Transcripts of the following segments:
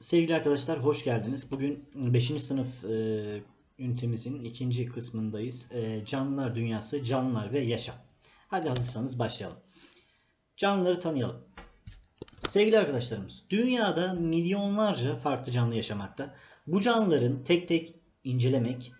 Sevgili arkadaşlar hoş geldiniz. Bugün 5. sınıf e, ünitemizin ikinci kısmındayız. E, canlılar dünyası, canlılar ve yaşam. Hadi hazırsanız başlayalım. Canlıları tanıyalım. Sevgili arkadaşlarımız, dünyada milyonlarca farklı canlı yaşamakta. Bu canlıların tek tek incelemek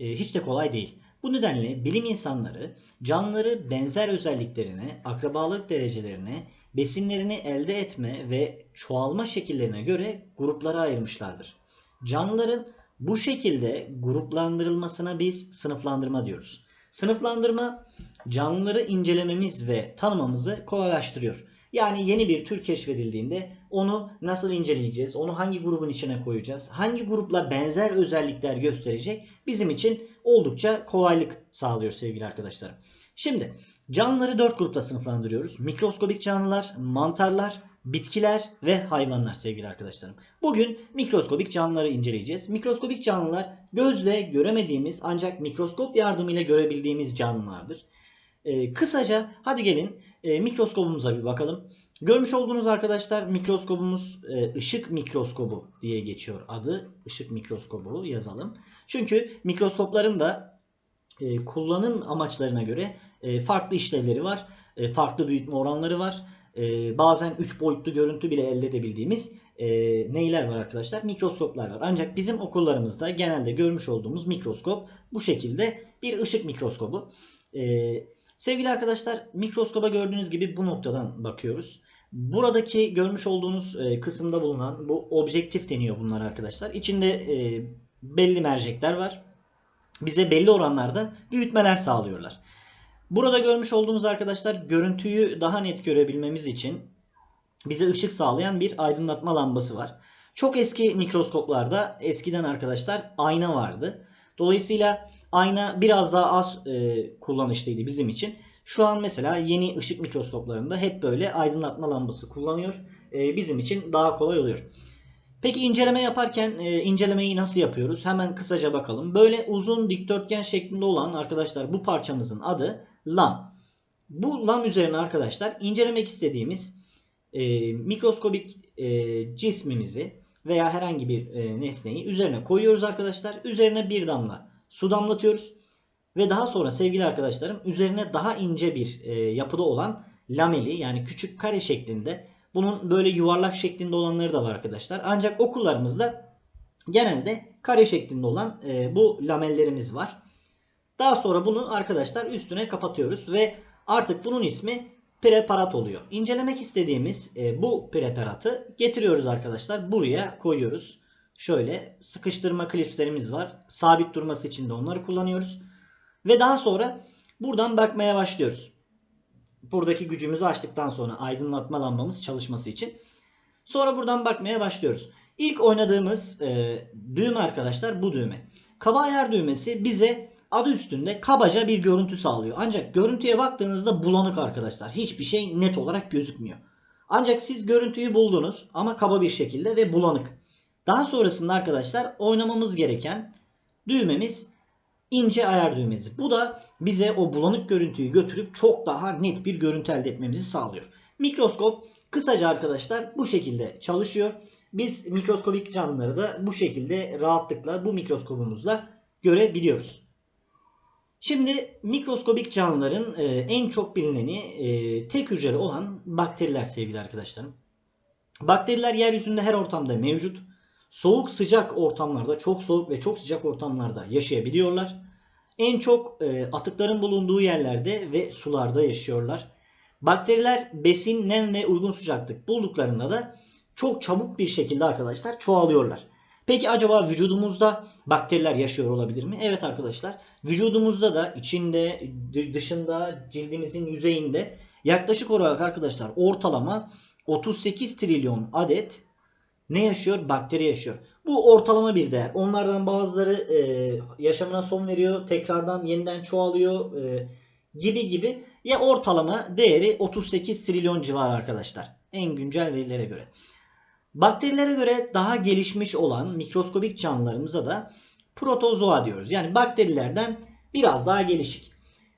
e, hiç de kolay değil. Bu nedenle bilim insanları canlıları benzer özelliklerine, akrabalık derecelerine, besinlerini elde etme ve çoğalma şekillerine göre gruplara ayırmışlardır. Canlıların bu şekilde gruplandırılmasına biz sınıflandırma diyoruz. Sınıflandırma canlıları incelememiz ve tanımamızı kolaylaştırıyor. Yani yeni bir tür keşfedildiğinde onu nasıl inceleyeceğiz, onu hangi grubun içine koyacağız, hangi grupla benzer özellikler gösterecek bizim için oldukça kolaylık sağlıyor sevgili arkadaşlarım. Şimdi canlıları dört grupta sınıflandırıyoruz. Mikroskobik canlılar, mantarlar, bitkiler ve hayvanlar sevgili arkadaşlarım. Bugün mikroskobik canlıları inceleyeceğiz. Mikroskobik canlılar gözle göremediğimiz ancak mikroskop yardımıyla görebildiğimiz canlılardır. Ee, kısaca hadi gelin e, mikroskobumuza bir bakalım. Görmüş olduğunuz arkadaşlar mikroskobumuz e, ışık mikroskobu diye geçiyor adı. Işık mikroskobu yazalım. Çünkü mikroskopların da e, kullanım amaçlarına göre e, farklı işlevleri var. E, farklı büyütme oranları var. E, bazen 3 boyutlu görüntü bile elde edebildiğimiz neyler var arkadaşlar? Mikroskoplar var. Ancak bizim okullarımızda genelde görmüş olduğumuz mikroskop bu şekilde bir ışık mikroskobu. Sevgili arkadaşlar mikroskoba gördüğünüz gibi bu noktadan bakıyoruz. Buradaki görmüş olduğunuz kısımda bulunan bu objektif deniyor bunlar arkadaşlar. İçinde belli mercekler var. Bize belli oranlarda büyütmeler sağlıyorlar. Burada görmüş olduğumuz arkadaşlar görüntüyü daha net görebilmemiz için bize ışık sağlayan bir aydınlatma lambası var. Çok eski mikroskoplarda eskiden arkadaşlar ayna vardı. Dolayısıyla ayna biraz daha az e, kullanışlıydı bizim için. Şu an mesela yeni ışık mikroskoplarında hep böyle aydınlatma lambası kullanıyor. E, bizim için daha kolay oluyor. Peki inceleme yaparken e, incelemeyi nasıl yapıyoruz? Hemen kısaca bakalım. Böyle uzun dikdörtgen şeklinde olan arkadaşlar bu parçamızın adı lam. Bu lam üzerine arkadaşlar incelemek istediğimiz e, mikroskobik e, cismimizi veya herhangi bir e, nesneyi üzerine koyuyoruz arkadaşlar. Üzerine bir damla su damlatıyoruz. Ve daha sonra sevgili arkadaşlarım üzerine daha ince bir e, yapıda olan lameli yani küçük kare şeklinde bunun böyle yuvarlak şeklinde olanları da var arkadaşlar. Ancak okullarımızda genelde kare şeklinde olan e, bu lamellerimiz var. Daha sonra bunu arkadaşlar üstüne kapatıyoruz ve artık bunun ismi preparat oluyor. İncelemek istediğimiz e, bu preparatı getiriyoruz arkadaşlar. Buraya koyuyoruz. Şöyle sıkıştırma klipslerimiz var. Sabit durması için de onları kullanıyoruz. Ve daha sonra buradan bakmaya başlıyoruz. Buradaki gücümüzü açtıktan sonra aydınlatma lambamız çalışması için. Sonra buradan bakmaya başlıyoruz. İlk oynadığımız e, düğme arkadaşlar bu düğme. Kaba ayar düğmesi bize adı üstünde kabaca bir görüntü sağlıyor. Ancak görüntüye baktığınızda bulanık arkadaşlar. Hiçbir şey net olarak gözükmüyor. Ancak siz görüntüyü buldunuz ama kaba bir şekilde ve bulanık. Daha sonrasında arkadaşlar oynamamız gereken düğmemiz ince ayar düğmesi. Bu da bize o bulanık görüntüyü götürüp çok daha net bir görüntü elde etmemizi sağlıyor. Mikroskop kısaca arkadaşlar bu şekilde çalışıyor. Biz mikroskobik canlıları da bu şekilde rahatlıkla bu mikroskobumuzla görebiliyoruz. Şimdi mikroskobik canlıların e, en çok bilineni e, tek hücreli olan bakteriler sevgili arkadaşlarım. Bakteriler yeryüzünde her ortamda mevcut. Soğuk sıcak ortamlarda, çok soğuk ve çok sıcak ortamlarda yaşayabiliyorlar. En çok e, atıkların bulunduğu yerlerde ve sularda yaşıyorlar. Bakteriler besin, nem ve uygun sıcaklık bulduklarında da çok çabuk bir şekilde arkadaşlar çoğalıyorlar. Peki acaba vücudumuzda bakteriler yaşıyor olabilir mi? Evet arkadaşlar. Vücudumuzda da içinde, dışında, cildimizin yüzeyinde yaklaşık olarak arkadaşlar ortalama 38 trilyon adet ne yaşıyor? Bakteri yaşıyor. Bu ortalama bir değer. Onlardan bazıları e, yaşamına son veriyor, tekrardan yeniden çoğalıyor e, gibi gibi. Ya ortalama değeri 38 trilyon civarı arkadaşlar. En güncel verilere göre. Bakterilere göre daha gelişmiş olan mikroskobik canlılarımıza da protozoa diyoruz. Yani bakterilerden biraz daha gelişik.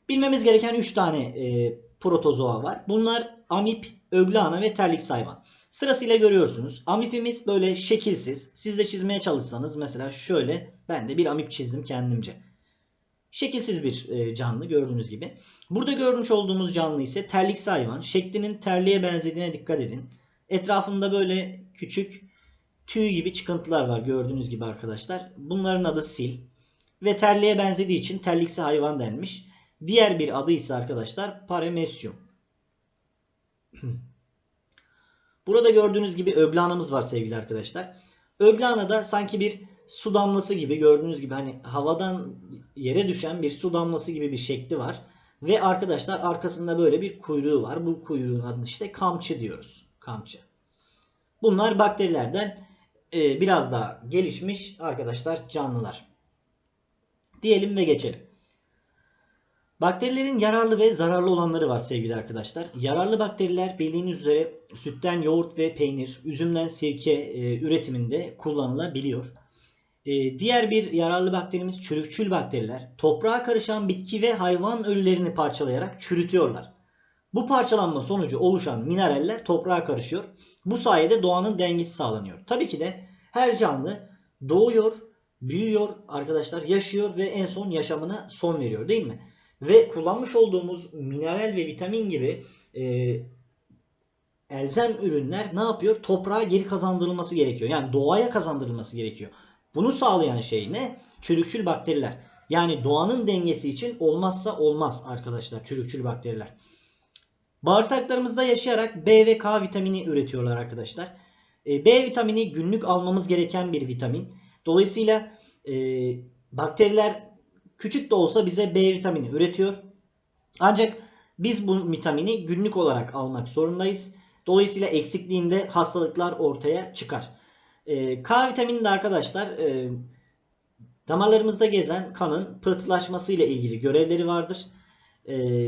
Bilmemiz gereken 3 tane e, protozoa var. Bunlar amip, öglana ve terlik hayvan. Sırasıyla görüyorsunuz. Amipimiz böyle şekilsiz. Siz de çizmeye çalışsanız mesela şöyle ben de bir amip çizdim kendimce. Şekilsiz bir e, canlı gördüğünüz gibi. Burada görmüş olduğumuz canlı ise terliksi hayvan. Şeklinin terliğe benzediğine dikkat edin. Etrafında böyle küçük tüy gibi çıkıntılar var gördüğünüz gibi arkadaşlar. Bunların adı sil. Ve terliğe benzediği için terliksi hayvan denmiş. Diğer bir adı ise arkadaşlar paremesyum. Burada gördüğünüz gibi öglanamız var sevgili arkadaşlar. Öglanada sanki bir su damlası gibi gördüğünüz gibi hani havadan yere düşen bir su damlası gibi bir şekli var. Ve arkadaşlar arkasında böyle bir kuyruğu var. Bu kuyruğun adını işte kamçı diyoruz. Kamçı. Bunlar bakterilerden e, biraz daha gelişmiş arkadaşlar canlılar. Diyelim ve geçelim. Bakterilerin yararlı ve zararlı olanları var sevgili arkadaşlar. Yararlı bakteriler bildiğiniz üzere sütten yoğurt ve peynir, üzümden sirke e, üretiminde kullanılabiliyor. E, diğer bir yararlı bakterimiz çürükçül bakteriler. Toprağa karışan bitki ve hayvan ölülerini parçalayarak çürütüyorlar. Bu parçalanma sonucu oluşan mineraller toprağa karışıyor. Bu sayede doğanın dengesi sağlanıyor. Tabii ki de her canlı doğuyor, büyüyor arkadaşlar, yaşıyor ve en son yaşamına son veriyor değil mi? Ve kullanmış olduğumuz mineral ve vitamin gibi e, elzem ürünler ne yapıyor? Toprağa geri kazandırılması gerekiyor. Yani doğaya kazandırılması gerekiyor. Bunu sağlayan şey ne? Çürükçül bakteriler. Yani doğanın dengesi için olmazsa olmaz arkadaşlar çürükçül bakteriler. Bağırsaklarımızda yaşayarak B ve K vitamini üretiyorlar arkadaşlar. E, B vitamini günlük almamız gereken bir vitamin. Dolayısıyla e, bakteriler küçük de olsa bize B vitamini üretiyor. Ancak biz bu vitamini günlük olarak almak zorundayız. Dolayısıyla eksikliğinde hastalıklar ortaya çıkar. E, K vitamini de arkadaşlar e, damarlarımızda gezen kanın pıhtılaşması ile ilgili görevleri vardır. E,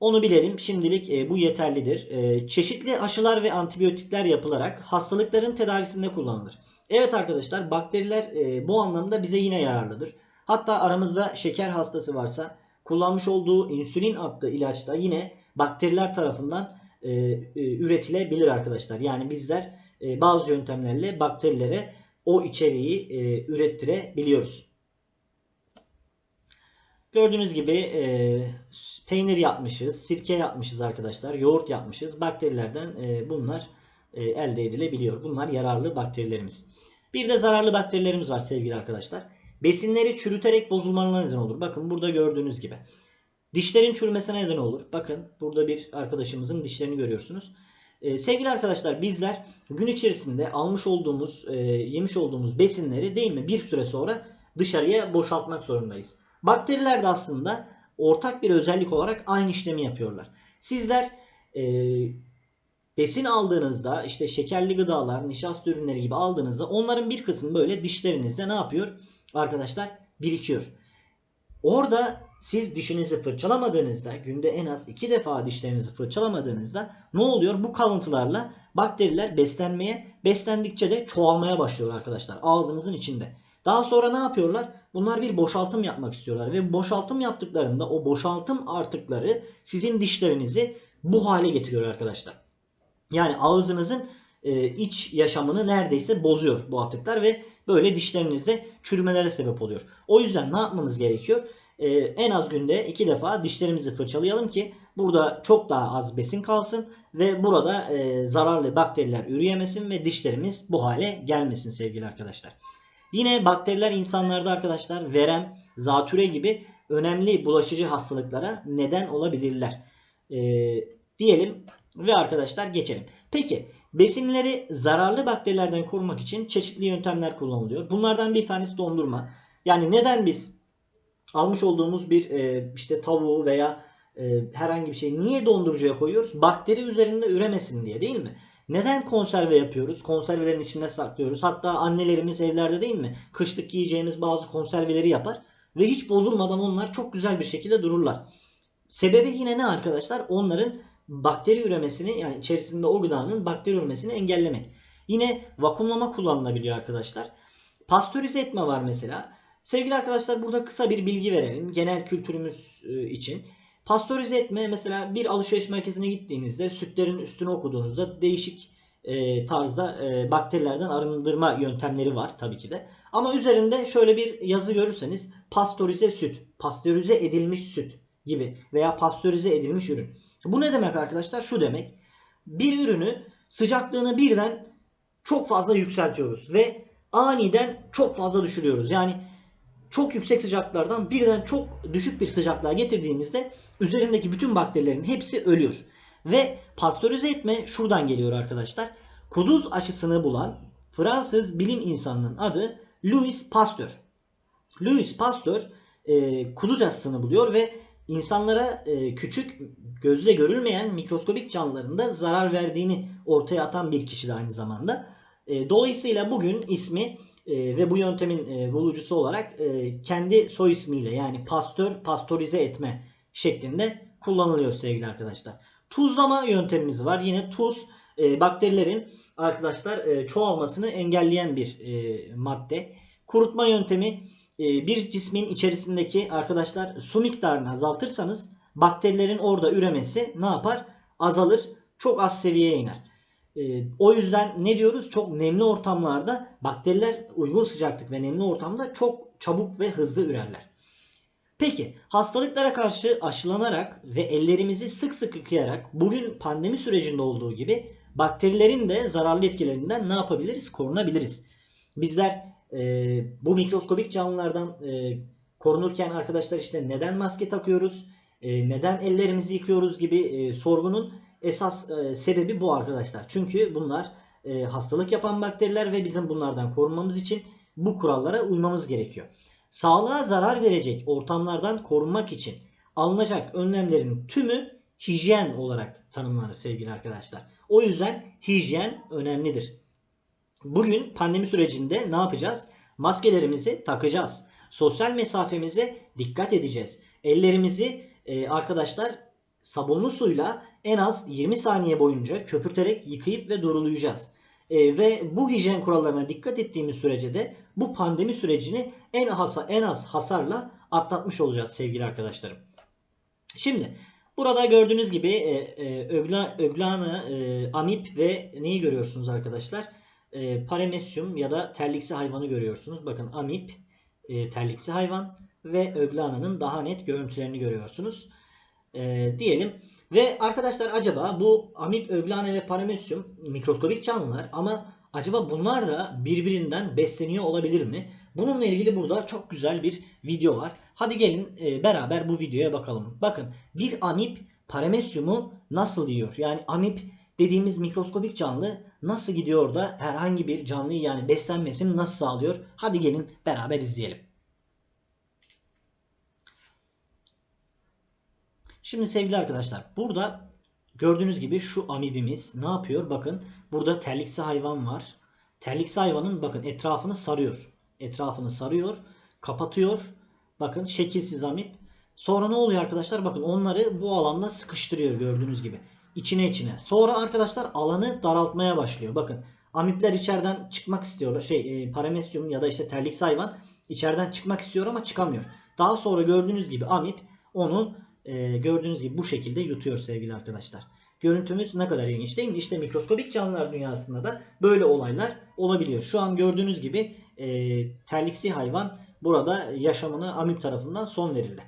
onu bilelim. Şimdilik e, bu yeterlidir. E, çeşitli aşılar ve antibiyotikler yapılarak hastalıkların tedavisinde kullanılır. Evet arkadaşlar bakteriler e, bu anlamda bize yine yararlıdır. Hatta aramızda şeker hastası varsa kullanmış olduğu insülin adlı ilaçta yine bakteriler tarafından e, e, üretilebilir arkadaşlar. Yani bizler e, bazı yöntemlerle bakterilere o içeriği e, ürettirebiliyoruz. Gördüğünüz gibi e, peynir yapmışız, sirke yapmışız arkadaşlar, yoğurt yapmışız. Bakterilerden e, bunlar e, elde edilebiliyor. Bunlar yararlı bakterilerimiz. Bir de zararlı bakterilerimiz var sevgili arkadaşlar. Besinleri çürüterek bozulmalarına neden olur. Bakın burada gördüğünüz gibi. Dişlerin çürümesine neden olur. Bakın burada bir arkadaşımızın dişlerini görüyorsunuz. Ee, sevgili arkadaşlar bizler gün içerisinde almış olduğumuz, e, yemiş olduğumuz besinleri değil mi bir süre sonra dışarıya boşaltmak zorundayız. Bakteriler de aslında ortak bir özellik olarak aynı işlemi yapıyorlar. Sizler e, besin aldığınızda işte şekerli gıdalar, nişasta ürünleri gibi aldığınızda onların bir kısmı böyle dişlerinizde ne yapıyor? Arkadaşlar birikiyor. Orada siz dişinizi fırçalamadığınızda günde en az iki defa dişlerinizi fırçalamadığınızda ne oluyor? Bu kalıntılarla bakteriler beslenmeye, beslendikçe de çoğalmaya başlıyor arkadaşlar ağzınızın içinde. Daha sonra ne yapıyorlar? Bunlar bir boşaltım yapmak istiyorlar ve boşaltım yaptıklarında o boşaltım artıkları sizin dişlerinizi bu hale getiriyor arkadaşlar. Yani ağzınızın e, iç yaşamını neredeyse bozuyor bu atıklar ve böyle dişlerinizde çürümelere sebep oluyor. O yüzden ne yapmamız gerekiyor? Ee, en az günde iki defa dişlerimizi fırçalayalım ki burada çok daha az besin kalsın ve burada e, zararlı bakteriler üreyemesin ve dişlerimiz bu hale gelmesin sevgili arkadaşlar. Yine bakteriler insanlarda arkadaşlar verem, zatüre gibi önemli bulaşıcı hastalıklara neden olabilirler. E, diyelim ve arkadaşlar geçelim. Peki besinleri zararlı bakterilerden korumak için çeşitli yöntemler kullanılıyor. Bunlardan bir tanesi dondurma. Yani neden biz almış olduğumuz bir e, işte tavuğu veya e, herhangi bir şeyi niye dondurucuya koyuyoruz? Bakteri üzerinde üremesin diye değil mi? Neden konserve yapıyoruz? Konservelerin içinde saklıyoruz. Hatta annelerimiz evlerde değil mi? Kışlık yiyeceğimiz bazı konserveleri yapar. Ve hiç bozulmadan onlar çok güzel bir şekilde dururlar. Sebebi yine ne arkadaşlar? Onların bakteri üremesini yani içerisinde o gıdanın bakteri üremesini engellemek. Yine vakumlama kullanılabiliyor arkadaşlar. Pastörize etme var mesela. Sevgili arkadaşlar burada kısa bir bilgi verelim. Genel kültürümüz e, için. Pastörize etme mesela bir alışveriş merkezine gittiğinizde sütlerin üstünü okuduğunuzda değişik e, tarzda e, bakterilerden arındırma yöntemleri var tabii ki de. Ama üzerinde şöyle bir yazı görürseniz pastörize süt, pastörize edilmiş süt gibi veya pastörize edilmiş ürün. Bu ne demek arkadaşlar? Şu demek. Bir ürünü sıcaklığını birden çok fazla yükseltiyoruz ve aniden çok fazla düşürüyoruz. Yani çok yüksek sıcaklardan birden çok düşük bir sıcaklığa getirdiğimizde üzerindeki bütün bakterilerin hepsi ölüyor. Ve pastörize etme şuradan geliyor arkadaşlar. Kuduz aşısını bulan Fransız bilim insanının adı Louis Pasteur. Louis Pasteur e, kuduz aşısını buluyor ve insanlara e, küçük gözle görülmeyen mikroskobik canlıların da zarar verdiğini ortaya atan bir kişi de aynı zamanda. E, dolayısıyla bugün ismi e, ve bu yöntemin e, bulucusu olarak e, kendi soy ismiyle yani pastör pastörize etme şeklinde kullanılıyor sevgili arkadaşlar. Tuzlama yöntemimiz var. Yine tuz e, bakterilerin arkadaşlar e, çoğalmasını engelleyen bir e, madde. Kurutma yöntemi e, bir cismin içerisindeki arkadaşlar su miktarını azaltırsanız bakterilerin orada üremesi ne yapar? Azalır. Çok az seviyeye iner. E, o yüzden ne diyoruz? Çok nemli ortamlarda bakteriler uygun sıcaklık ve nemli ortamda çok çabuk ve hızlı ürerler. Peki hastalıklara karşı aşılanarak ve ellerimizi sık sık yıkayarak bugün pandemi sürecinde olduğu gibi bakterilerin de zararlı etkilerinden ne yapabiliriz? Korunabiliriz. Bizler e, bu mikroskobik canlılardan e, korunurken arkadaşlar işte neden maske takıyoruz? E, neden ellerimizi yıkıyoruz gibi e, sorgunun esas e, sebebi bu arkadaşlar. Çünkü bunlar e, hastalık yapan bakteriler ve bizim bunlardan korunmamız için bu kurallara uymamız gerekiyor. Sağlığa zarar verecek ortamlardan korunmak için alınacak önlemlerin tümü hijyen olarak tanımlanır sevgili arkadaşlar. O yüzden hijyen önemlidir. Bugün pandemi sürecinde ne yapacağız? Maskelerimizi takacağız. Sosyal mesafemize dikkat edeceğiz. Ellerimizi e, arkadaşlar sabunlu suyla en az 20 saniye boyunca köpürterek yıkayıp ve durulayacağız. E, ve bu hijyen kurallarına dikkat ettiğimiz sürece de bu pandemi sürecini en hasa en az hasarla atlatmış olacağız sevgili arkadaşlarım. Şimdi burada gördüğünüz gibi e, e, ögla, öglanı, e, amip ve neyi görüyorsunuz arkadaşlar? E, paramesyum ya da terliksi hayvanı görüyorsunuz. Bakın amip e, terliksi hayvan ve öglananın daha net görüntülerini görüyorsunuz. E, diyelim. Ve arkadaşlar acaba bu amip, öglane ve paramesyum mikroskobik canlılar ama acaba bunlar da birbirinden besleniyor olabilir mi? Bununla ilgili burada çok güzel bir video var. Hadi gelin e, beraber bu videoya bakalım. Bakın bir amip paramesyumu nasıl yiyor? Yani amip dediğimiz mikroskobik canlı nasıl gidiyor da herhangi bir canlıyı yani beslenmesini nasıl sağlıyor? Hadi gelin beraber izleyelim. Şimdi sevgili arkadaşlar burada gördüğünüz gibi şu amibimiz ne yapıyor? Bakın burada terliksi hayvan var. Terliksi hayvanın bakın etrafını sarıyor. Etrafını sarıyor. Kapatıyor. Bakın şekilsiz amip. Sonra ne oluyor arkadaşlar? Bakın onları bu alanda sıkıştırıyor gördüğünüz gibi. İçine içine. Sonra arkadaşlar alanı daraltmaya başlıyor. Bakın amipler içeriden çıkmak istiyorlar. Şey e, paramesyum ya da işte terliksi hayvan içeriden çıkmak istiyor ama çıkamıyor. Daha sonra gördüğünüz gibi amip onu e, gördüğünüz gibi bu şekilde yutuyor sevgili arkadaşlar. Görüntümüz ne kadar ilginç değil mi? İşte mikroskobik canlılar dünyasında da böyle olaylar olabiliyor. Şu an gördüğünüz gibi e, terliksi hayvan burada yaşamına amip tarafından son verildi.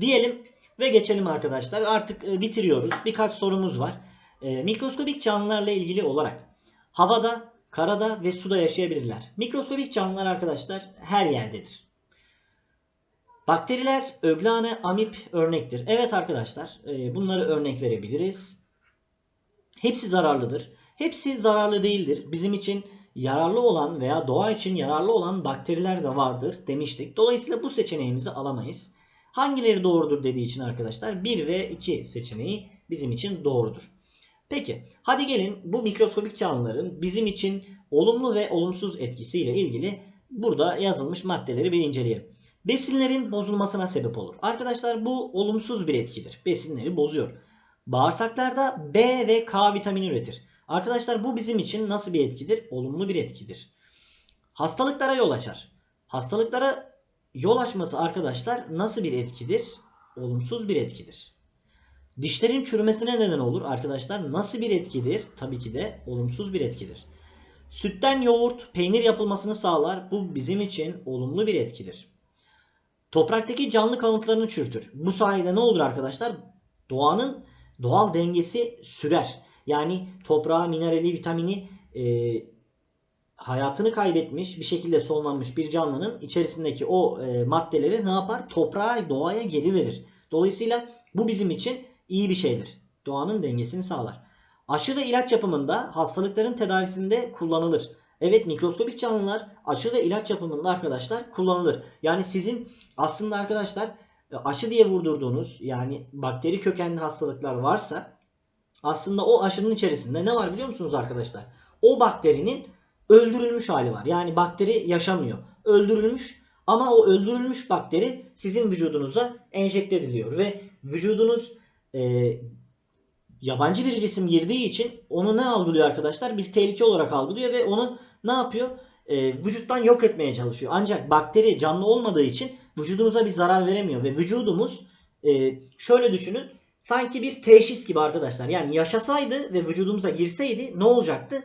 Diyelim ve geçelim arkadaşlar. Artık e, bitiriyoruz. Birkaç sorumuz var. E, mikroskobik canlılarla ilgili olarak havada, karada ve suda yaşayabilirler. Mikroskobik canlılar arkadaşlar her yerdedir. Bakteriler öglane amip örnektir. Evet arkadaşlar e, bunları örnek verebiliriz. Hepsi zararlıdır. Hepsi zararlı değildir. Bizim için yararlı olan veya doğa için yararlı olan bakteriler de vardır demiştik. Dolayısıyla bu seçeneğimizi alamayız. Hangileri doğrudur dediği için arkadaşlar 1 ve 2 seçeneği bizim için doğrudur. Peki hadi gelin bu mikroskobik canlıların bizim için olumlu ve olumsuz etkisiyle ilgili burada yazılmış maddeleri bir inceleyelim. Besinlerin bozulmasına sebep olur. Arkadaşlar bu olumsuz bir etkidir. Besinleri bozuyor. Bağırsaklarda B ve K vitamini üretir. Arkadaşlar bu bizim için nasıl bir etkidir? Olumlu bir etkidir. Hastalıklara yol açar. Hastalıklara yol açması arkadaşlar nasıl bir etkidir? Olumsuz bir etkidir. Dişlerin çürümesine neden olur arkadaşlar. Nasıl bir etkidir? Tabii ki de olumsuz bir etkidir. Sütten yoğurt, peynir yapılmasını sağlar. Bu bizim için olumlu bir etkidir. Topraktaki canlı kalıntılarını çürütür. Bu sayede ne olur arkadaşlar? Doğanın doğal dengesi sürer. Yani toprağa minerali, vitamini e, hayatını kaybetmiş, bir şekilde sonlanmış bir canlının içerisindeki o e, maddeleri ne yapar? Toprağa, doğaya geri verir. Dolayısıyla bu bizim için iyi bir şeydir. Doğanın dengesini sağlar. Aşı ve ilaç yapımında hastalıkların tedavisinde kullanılır. Evet mikroskobik canlılar aşı ve ilaç yapımında arkadaşlar kullanılır. Yani sizin aslında arkadaşlar e, aşı diye vurdurduğunuz yani bakteri kökenli hastalıklar varsa aslında o aşının içerisinde ne var biliyor musunuz arkadaşlar? O bakterinin öldürülmüş hali var. Yani bakteri yaşamıyor. Öldürülmüş ama o öldürülmüş bakteri sizin vücudunuza enjekte ediliyor ve vücudunuz e, yabancı bir cisim girdiği için onu ne algılıyor arkadaşlar? Bir tehlike olarak algılıyor ve onu ne yapıyor? E, vücuttan yok etmeye çalışıyor. Ancak bakteri canlı olmadığı için vücudunuza bir zarar veremiyor ve vücudumuz e, şöyle düşünün sanki bir teşhis gibi arkadaşlar. Yani yaşasaydı ve vücudumuza girseydi ne olacaktı?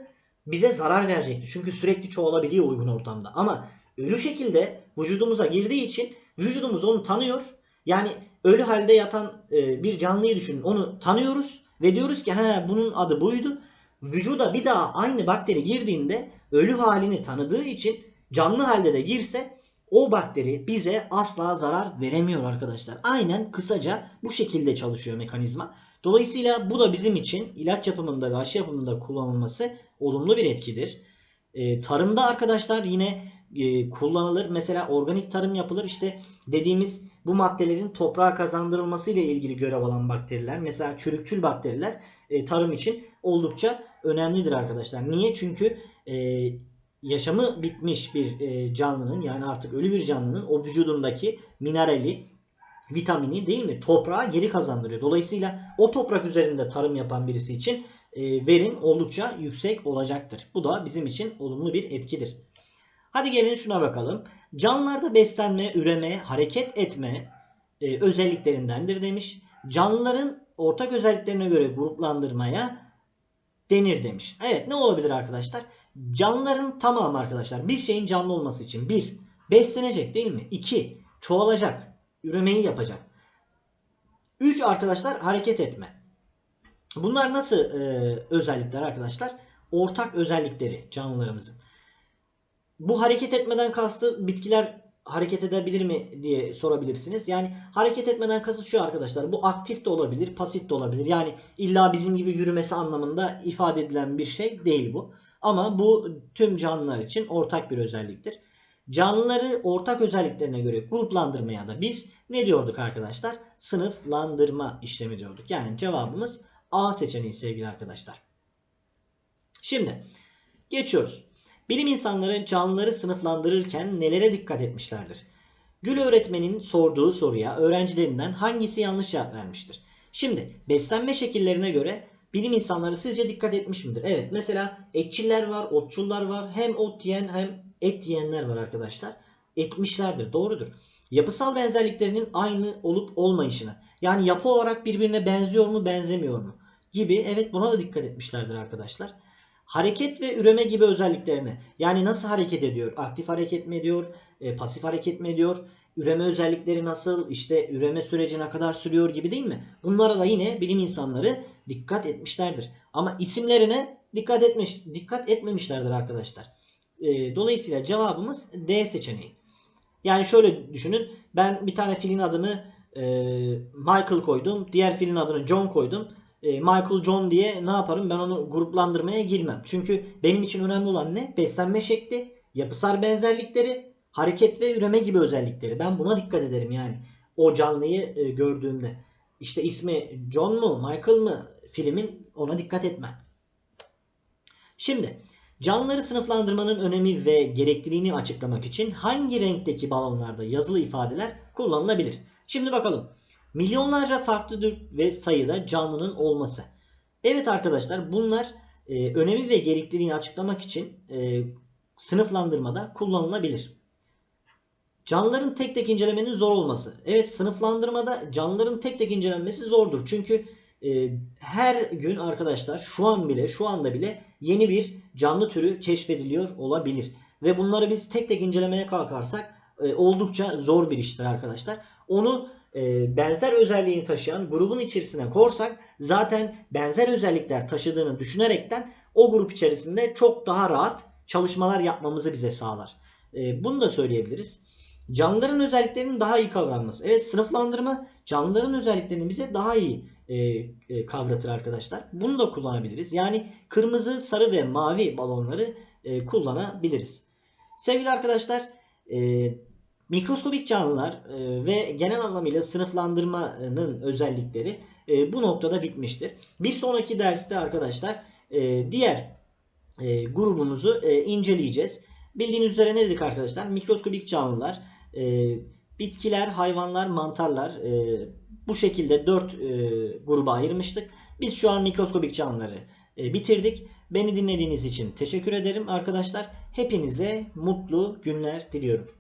Bize zarar verecekti. Çünkü sürekli çoğalabiliyor uygun ortamda. Ama ölü şekilde vücudumuza girdiği için vücudumuz onu tanıyor. Yani ölü halde yatan e, bir canlıyı düşünün. Onu tanıyoruz ve diyoruz ki ha bunun adı buydu. Vücuda bir daha aynı bakteri girdiğinde ölü halini tanıdığı için canlı halde de girse o bakteri bize asla zarar veremiyor arkadaşlar. Aynen kısaca bu şekilde çalışıyor mekanizma. Dolayısıyla bu da bizim için ilaç yapımında ve aşı yapımında kullanılması olumlu bir etkidir. Ee, tarımda arkadaşlar yine e, kullanılır. Mesela organik tarım yapılır. İşte dediğimiz bu maddelerin toprağa kazandırılması ile ilgili görev alan bakteriler. Mesela çürükçül bakteriler e, tarım için oldukça önemlidir arkadaşlar. Niye? Çünkü e, yaşamı bitmiş bir e, canlının yani artık ölü bir canlının o vücudundaki minerali, vitamini değil mi toprağa geri kazandırıyor. Dolayısıyla o toprak üzerinde tarım yapan birisi için e, verim oldukça yüksek olacaktır. Bu da bizim için olumlu bir etkidir. Hadi gelin şuna bakalım. Canlılarda beslenme, üreme, hareket etme e, özelliklerindendir demiş. Canlıların ortak özelliklerine göre gruplandırmaya denir demiş. Evet ne olabilir arkadaşlar? Canlıların tamamı arkadaşlar bir şeyin canlı olması için bir beslenecek değil mi? İki çoğalacak, üremeyi yapacak. Üç arkadaşlar hareket etme. Bunlar nasıl e, özellikler arkadaşlar? Ortak özellikleri canlılarımızın. Bu hareket etmeden kastı bitkiler hareket edebilir mi diye sorabilirsiniz. Yani hareket etmeden kasıt şu arkadaşlar. Bu aktif de olabilir, pasif de olabilir. Yani illa bizim gibi yürümesi anlamında ifade edilen bir şey değil bu. Ama bu tüm canlılar için ortak bir özelliktir. Canlıları ortak özelliklerine göre gruplandırmaya da biz ne diyorduk arkadaşlar? Sınıflandırma işlemi diyorduk. Yani cevabımız A seçeneği sevgili arkadaşlar. Şimdi geçiyoruz. Bilim insanları canlıları sınıflandırırken nelere dikkat etmişlerdir? Gül öğretmenin sorduğu soruya öğrencilerinden hangisi yanlış cevap vermiştir? Şimdi beslenme şekillerine göre bilim insanları sizce dikkat etmiş midir? Evet mesela etçiller var, otçullar var. Hem ot yiyen hem et yiyenler var arkadaşlar. Etmişlerdir doğrudur. Yapısal benzerliklerinin aynı olup olmayışını yani yapı olarak birbirine benziyor mu benzemiyor mu gibi evet buna da dikkat etmişlerdir arkadaşlar. Hareket ve üreme gibi özelliklerini yani nasıl hareket ediyor? Aktif hareket mi ediyor? E, pasif hareket mi ediyor? Üreme özellikleri nasıl? İşte üreme süreci ne kadar sürüyor gibi değil mi? Bunlara da yine bilim insanları dikkat etmişlerdir. Ama isimlerine dikkat etmiş, dikkat etmemişlerdir arkadaşlar. E, dolayısıyla cevabımız D seçeneği. Yani şöyle düşünün. Ben bir tane filin adını e, Michael koydum. Diğer filin adını John koydum. E, Michael John diye ne yaparım? Ben onu gruplandırmaya girmem. Çünkü benim için önemli olan ne? Beslenme şekli, yapısal benzerlikleri, hareket ve üreme gibi özellikleri. Ben buna dikkat ederim yani. O canlıyı e, gördüğümde. İşte ismi John mu, Michael mı filmin ona dikkat etmem. Şimdi canlıları sınıflandırmanın önemi ve gerekliliğini açıklamak için hangi renkteki balonlarda yazılı ifadeler kullanılabilir? Şimdi bakalım. Milyonlarca farklı tür ve sayıda canlının olması. Evet arkadaşlar bunlar e, önemi ve gerekliliğini açıklamak için e, sınıflandırmada kullanılabilir. Canlıların tek tek incelemenin zor olması. Evet sınıflandırmada canlıların tek tek incelenmesi zordur. Çünkü e, her gün arkadaşlar şu an bile şu anda bile yeni bir canlı türü keşfediliyor olabilir. Ve bunları biz tek tek incelemeye kalkarsak e, oldukça zor bir iştir arkadaşlar. Onu e, benzer özelliğini taşıyan grubun içerisine korsak zaten benzer özellikler taşıdığını düşünerekten o grup içerisinde çok daha rahat çalışmalar yapmamızı bize sağlar. E, bunu da söyleyebiliriz. Canlıların özelliklerinin daha iyi kavranması. Evet sınıflandırma canlıların özelliklerini bize daha iyi e, kavratır arkadaşlar. Bunu da kullanabiliriz. Yani kırmızı, sarı ve mavi balonları kullanabiliriz. Sevgili arkadaşlar mikroskobik canlılar e, ve genel anlamıyla sınıflandırmanın özellikleri e, bu noktada bitmiştir. Bir sonraki derste arkadaşlar e, diğer grubumuzu inceleyeceğiz. Bildiğiniz üzere ne dedik arkadaşlar? Mikroskobik canlılar, bitkiler, hayvanlar, mantarlar bu şekilde dört e, gruba ayırmıştık. Biz şu an mikroskobik canlıları bitirdik. Beni dinlediğiniz için teşekkür ederim arkadaşlar. Hepinize mutlu günler diliyorum.